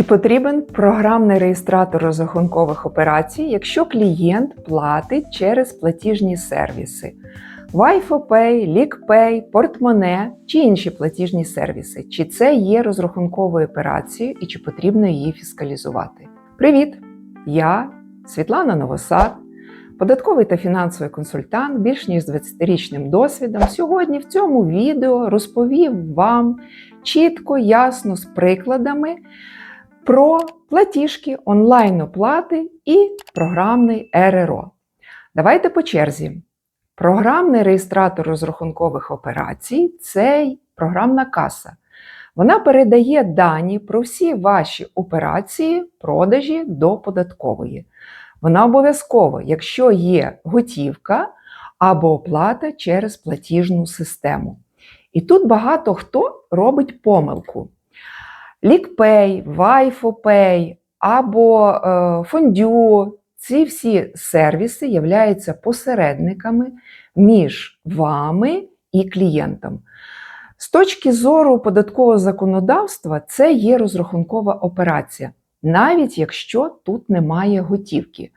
Чи потрібен програмний реєстратор розрахункових операцій, якщо клієнт платить через платіжні сервіси? Wi-Fi, LeakPay, портмоне чи інші платіжні сервіси? Чи це є розрахунковою операцією і чи потрібно її фіскалізувати? Привіт! Я Світлана Новосад, податковий та фінансовий консультант більш ніж 20-річним досвідом. Сьогодні в цьому відео розповів вам чітко, ясно з прикладами про платіжки, онлайн-оплати і програмний РРО. Давайте по черзі. Програмний реєстратор розрахункових операцій це програмна каса. Вона передає дані про всі ваші операції, продажі до податкової. Вона обов'язково, якщо є готівка або оплата через платіжну систему. І тут багато хто робить помилку. LeakPay, WiFoPay або е, Фондю. Ці всі сервіси являються посередниками між вами і клієнтом. З точки зору податкового законодавства, це є розрахункова операція, навіть якщо тут немає готівки.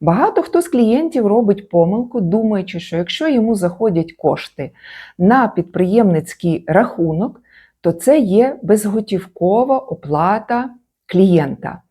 Багато хто з клієнтів робить помилку, думаючи, що якщо йому заходять кошти на підприємницький рахунок, то це є безготівкова оплата клієнта.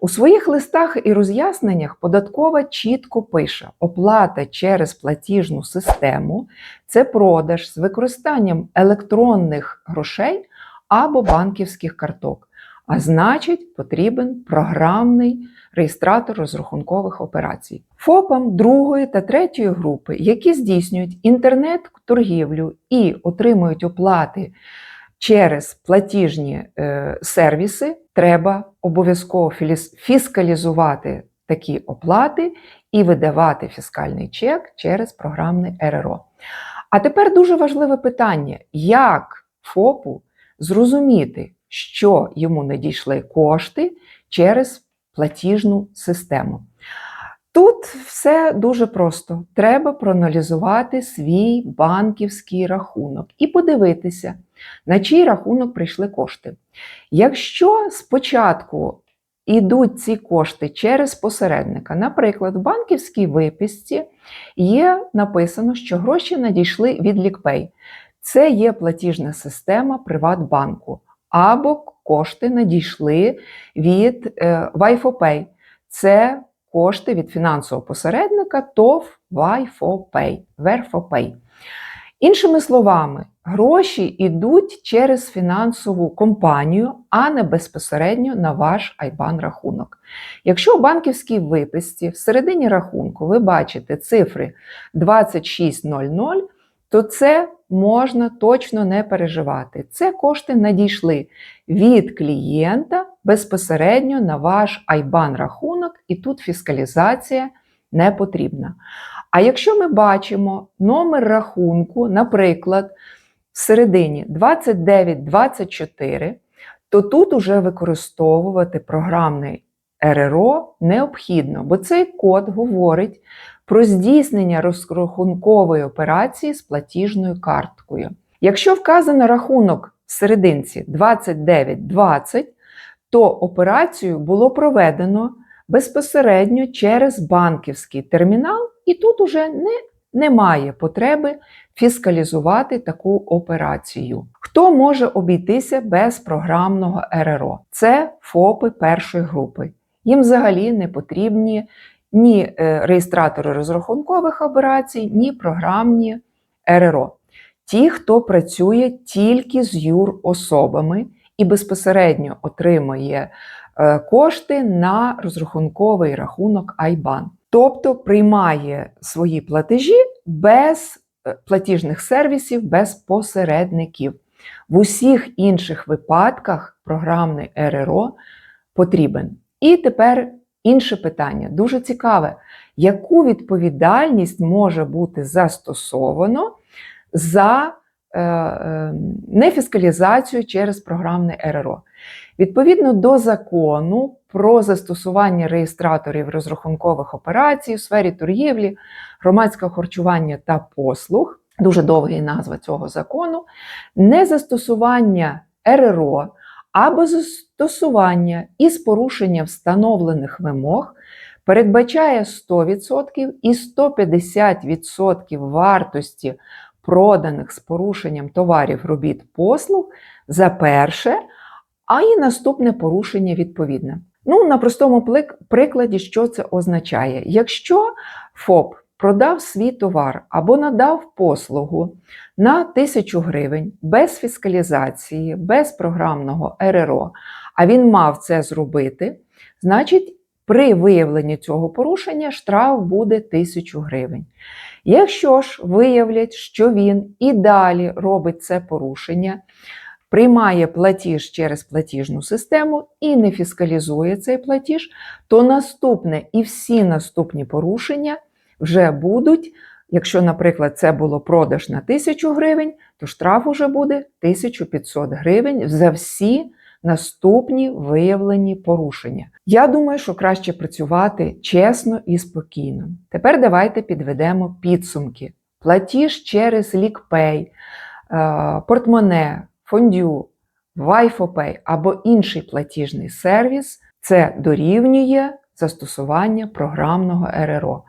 У своїх листах і роз'ясненнях податкова чітко пише: оплата через платіжну систему це продаж з використанням електронних грошей або банківських карток. А значить, потрібен програмний реєстратор розрахункових операцій. ФОПам другої та третьої групи, які здійснюють інтернет-торгівлю і отримують оплати через платіжні е, сервіси, треба обов'язково фіскалізувати такі оплати і видавати фіскальний чек через програмне РРО. А тепер дуже важливе питання: як ФОПу зрозуміти, що йому надійшли кошти через платіжну систему? Тут все дуже просто. Треба проаналізувати свій банківський рахунок і подивитися, на чий рахунок прийшли кошти. Якщо спочатку йдуть ці кошти через посередника, наприклад, в банківській виписці є написано, що гроші надійшли від LeakPay. Це є платіжна система Приватбанку, або кошти надійшли від е, WiFoPay. Це кошти від фінансового посередника ТОВ WiFoPay, VerFoPay. Іншими словами, гроші йдуть через фінансову компанію, а не безпосередньо на ваш IBAN рахунок. Якщо у банківській виписці в середині рахунку ви бачите цифри 2600, то це можна точно не переживати. Це кошти надійшли від клієнта безпосередньо на ваш IBAN рахунок, і тут фіскалізація не потрібна. А якщо ми бачимо номер рахунку, наприклад, в середині 2924, то тут уже використовувати програмний РРО необхідно, бо цей код говорить про здійснення розрахункової операції з платіжною карткою. Якщо вказано рахунок в серединці 2920, то операцію було проведено безпосередньо через банківський термінал, і тут уже не, немає потреби фіскалізувати таку операцію. Хто може обійтися без програмного РРО? Це ФОПи першої групи. Їм взагалі не потрібні ні е, реєстратори розрахункових операцій, ні програмні РРО. Ті, хто працює тільки з юр-особами і безпосередньо отримує е, кошти на розрахунковий рахунок IBAN. Тобто приймає свої платежі без е, платіжних сервісів, без посередників. В усіх інших випадках програмний РРО потрібен. І тепер інше питання, дуже цікаве, яку відповідальність може бути застосовано за нефіскалізацію через програмне РРО? Відповідно до закону про застосування реєстраторів розрахункових операцій у сфері торгівлі, громадського харчування та послуг, дуже довга назва цього закону, незастосування РРО або застосування із порушенням встановлених вимог передбачає 100% і 150% вартості проданих з порушенням товарів, робіт, послуг за перше, а і наступне порушення відповідне. Ну, на простому прикладі, що це означає? Якщо ФОП продав свій товар або надав послугу на 1000 гривень без фіскалізації, без програмного РРО, а він мав це зробити, значить, при виявленні цього порушення штраф буде 1000 гривень. Якщо ж виявлять, що він і далі робить це порушення, приймає платіж через платіжну систему і не фіскалізує цей платіж, то наступне і всі наступні порушення вже будуть. Якщо, наприклад, це було продаж на 1000 гривень, то штраф уже буде 1500 гривень за всі наступні виявлені порушення. Я думаю, що краще працювати чесно і спокійно. Тепер давайте підведемо підсумки. Платіж через е, портмоне, фондю, Wi-Fi або інший платіжний сервіс це дорівнює застосування програмного РРО.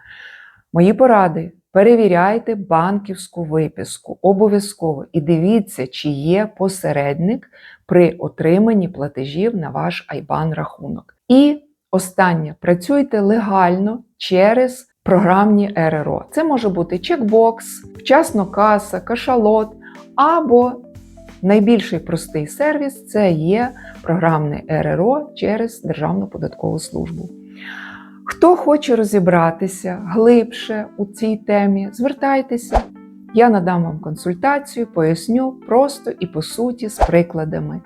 Мої поради. Перевіряйте банківську виписку обов'язково і дивіться, чи є посередник при отриманні платежів на ваш IBAN рахунок. І останнє працюйте легально через програмні РРО. Це може бути чекбокс, вчасно каса, кашалот або найбільший простий сервіс це є програмне РРО через Державну податкову службу. Хто хоче розібратися глибше у цій темі, звертайтеся. Я надам вам консультацію, поясню просто і по суті з прикладами.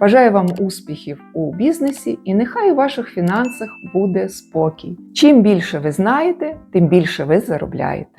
Бажаю вам успіхів у бізнесі і нехай у ваших фінансах буде спокій. Чим більше ви знаєте, тим більше ви заробляєте.